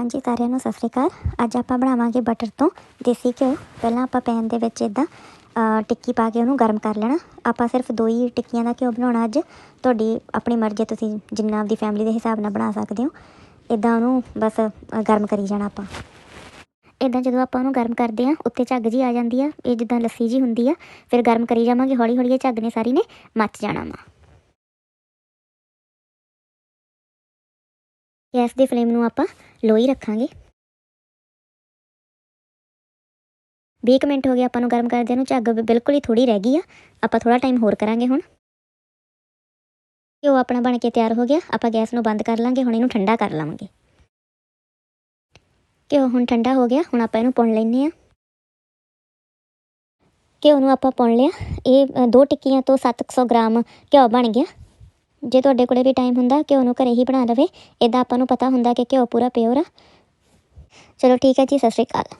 ਹਾਂਜੀ ਸਾਰਿਆਂ ਨੂੰ, ਸਤਿ ਸ਼੍ਰੀ ਅਕਾਲ। ਅੱਜ ਆਪਾਂ ਬਣਾਵਾਂਗੇ ਬਟਰ ਤੋਂ ਦੇਸੀ ਘਿਓ। ਪਹਿਲਾਂ ਆਪਾਂ ਪੈਨ ਦੇ ਵਿੱਚ ਇਦਾਂ ਟਿੱਕੀ ਪਾ ਕੇ ਉਹਨੂੰ ਗਰਮ ਕਰ ਲੈਣਾ। ਆਪਾਂ ਸਿਰਫ ਦੋ ਹੀ ਟਿੱਕੀਆਂ ਦਾ ਘਿਓ ਬਣਾਉਣਾ ਅੱਜ। ਤੁਹਾਡੀ, ਆਪਣੀ ਮਰਜ਼ੀ ਤੁਸੀਂ ਜਿੰਨਾ ਆਪਦੀ ਫੈਮਿਲੀ ਦੇ ਹਿਸਾਬ ਨਾਲ ਬਣਾ ਸਕਦੇ ਹੋ। ਇਦਾਂ ਉਹਨੂੰ ਬਸ ਗਰਮ ਕਰੀ ਜਾਣਾ ਆਪਾਂ। ਇਦਾਂ ਜਦੋਂ ਆਪਾਂ ਉਹਨੂੰ ਗਰਮ ਕਰਦੇ ਆ ਉੱਤੇ ਝੱਗ ਜੀ ਆ ਜਾਂਦੀ ਆ। ਇਹ ਜਿੱਦਾਂ ਲੱਸੀ ਜੀ ਹੁੰਦੀ ਆ। ਫਿਰ ਗਰਮ ਕਰੀ ਜਾਵਾਂਗੇ ਹੌਲੀ ਹੌਲੀ ਇਹ ਝੱਗ ਨੇ ਸਾਰੀ ਨੇ ਮੱਚ ਜਾਣਾ ਵਾ। ਗੈਸ ਦੀ ਫਲੇਮ ਨੂੰ ਆਪਾਂ ਲੋ ਹੀ ਰੱਖਾਂਗੇ 20 ਮਿੰਟ ਹੋ ਗਏ ਆਪਾਂ ਨੂੰ ਗਰਮ ਕਰਦੇ ਨੂੰ, ਝੱਗ ਬਿਲਕੁਲ ਹੀ ਥੋੜੀ ਰਹਿ ਗਈ ਆ। ਆਪਾਂ ਥੋੜਾ ਟਾਈਮ ਹੋਰ ਕਰਾਂਗੇ ਹੁਣ। ਘਿਓ ਆਪਣਾ ਬਣ ਕੇ ਤਿਆਰ ਹੋ ਗਿਆ। ਆਪਾਂ ਗੈਸ ਨੂੰ ਬੰਦ ਕਰ ਲਾਂਗੇ, ਹੁਣ ਇਹਨੂੰ ਠੰਡਾ ਕਰ ਲਵਾਂਗੇ। ਘਿਓ ਹੁਣ ਠੰਡਾ ਹੋ ਗਿਆ, ਹੁਣ ਆਪਾਂ ਇਹਨੂੰ ਪੁਣ ਲੈਨੇ ਆ ਘਿਓ ਨੂੰ ਆਪਾਂ ਪੁਣ ਲਿਆ। ਇਹ ਦੋ ਟਿੱਕੀਆਂ ਤੋਂ 700 ਗ੍ਰਾਮ ਘਿਓ ਬਣ ਗਿਆ। ਜੇ ਤੁਹਾਡੇ ਕੋਲੇ ਵੀ ਟਾਈਮ ਹੁੰਦਾ, ਘਿਓ ਨੂੰ ਘਰੇ ਹੀ ਬਣਾ ਲਵੇ। ਇਦਾਂ ਆਪਾਂ ਨੂੰ ਪਤਾ ਹੁੰਦਾ ਕਿ ਘਿਓ ਪੂਰਾ ਪਿਓਰ ਆ। ਚਲੋ ਠੀਕ ਹੈ ਜੀ, ਸਤਿ ਸ਼੍ਰੀ ਅਕਾਲ।